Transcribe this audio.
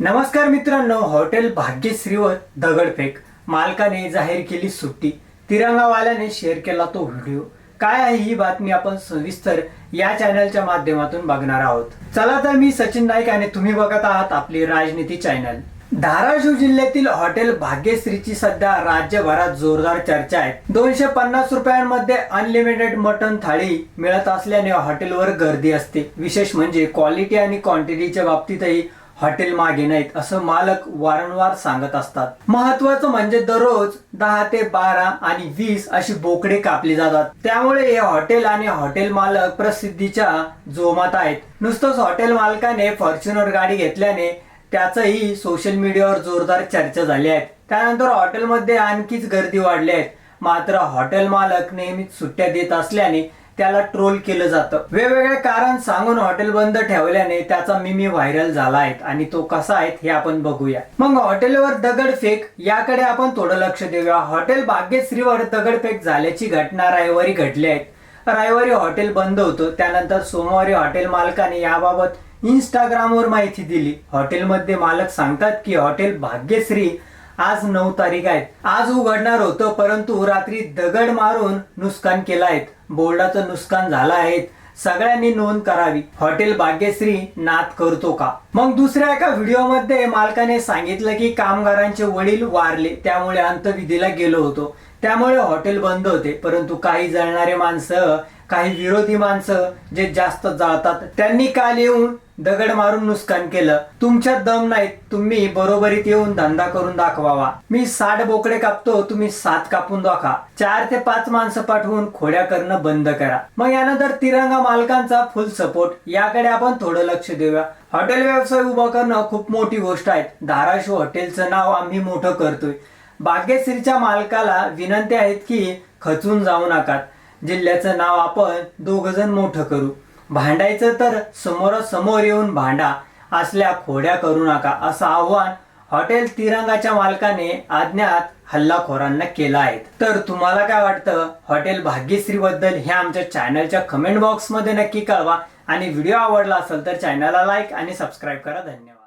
नमस्कार मित्रांनो हॉटेल भाग्यश्रीवर दगडफेक मालकाने जाहीर केली सुट्टी. तिरंगावाल्याने शेअर केला तो व्हिडिओ काय आहे ही बातमी आपण सविस्तर या चॅनलच्या माध्यमातून बघणार आहोत. चला तर मी सचिन नाईक आणि तुम्ही बघत आहात आपली राजनीती चॅनल धाराशिव जिल्ह्यातील हॉटेल भाग्यश्रीची सध्या राज्यभरात जोरदार चर्चा आहे. दोनशे पन्नास रुपयांमध्ये अनलिमिटेड मटन थाळी मिळत असल्याने हॉटेलवर गर्दी असते. विशेष म्हणजे क्वालिटी आणि क्वांटिटीच्या बाबतीतही हॉटेल मागे नाहीत असं मालक वारंवार सांगत असतात. महत्वाचं म्हणजे दररोज दहा ते बारा आणि वीस अशी बोकडे कापली जातात. त्यामुळे हे हॉटेल आणि हॉटेल मालक प्रसिद्धीच्या जोमात आहेत. नुसतंच हॉटेल मालकाने फॉर्च्युनर गाडी घेतल्याने त्याचंही सोशल मीडियावर जोरदार चर्चा झाली आहे. त्यानंतर हॉटेलमध्ये आणखीच गर्दी वाढली आहे. मात्र हॉटेल मालक नेहमीच सुट्ट्या देत असल्याने त्याला ट्रोल केलं जातं. वेगवेगळे कारण सांगून हॉटेल बंद ठेवल्याने त्याचा मिमी व्हायरल झाला आहे आणि तो कसा आहे हे आपण बघूया. मग हॉटेलवर दगडफेक याकडे आपण थोडं लक्ष देऊया. हॉटेल भाग्यश्रीवर दगडफेक झाल्याची घटना रविवारी घडली आहे. रविवारी हॉटेल बंद होतं. त्यानंतर सोमवारी हॉटेल मालकाने याबाबत इंस्टाग्रामवर माहिती दिली. हॉटेलमध्ये मालक सांगतात की हॉटेल भाग्यश्री आज नऊ तारीख आहे. आज उघडणार होतं परंतु रात्री दगड मारून नुकसान केलं आहे. बोर्डाचं नुकसान झालं आहे. सगळ्यांनी नोंद करावी. हॉटेल भाग्यश्री नाद करतो का? मग दुसऱ्या एका व्हिडिओमध्ये मालकाने सांगितलं की कामगारांचे वडील वारले. त्यामुळे अंतविधीला गेलो होतो. त्यामुळे हॉटेल बंद होते. परंतु काही जळणारे माणसं काही विरोधी माणसं जे जास्त जाळतात त्यांनी काल येऊन दगड मारून नुकसान केलं. तुमच्यात दम नाहीत तुम्ही बरोबरीत येऊन धंदा करून दाखवावा. मी साठ बोकडे कापतो तुम्ही सात कापून दाखवा चार ते पाच माणसं पाठवून खोड्या करणं बंद करा. मग यानंतर तिरंगा मालकांचा फुल सपोर्ट याकडे आपण थोडं लक्ष देऊया. हॉटेल व्यवसाय उभा करणं खूप मोठी गोष्ट आहे. धाराशिव हॉटेलचं नाव आम्ही मोठं करतोय. भाग्यश्रीच्या मालकाला विनंती आहेत की खचून जाऊ नका. जिल्ह्याचं नाव आपण दोघ जण मोठं करू. भांडायचं तर समोरासमोर येऊन भांडा. असल्या खोड्या करू नका असं आव्हान हॉटेल तिरंगाच्या मालकाने अज्ञात हल्लाखोरांना केलं आहे. तर तुम्हाला काय वाटतं? हॉटेल भाग्यश्री बद्दल हे आमच्या चॅनलच्या कमेंट बॉक्समध्ये नक्की कळवा. आणि व्हिडिओ आवडला असेल तर चॅनलला लाईक आणि सबस्क्राईब करा. धन्यवाद.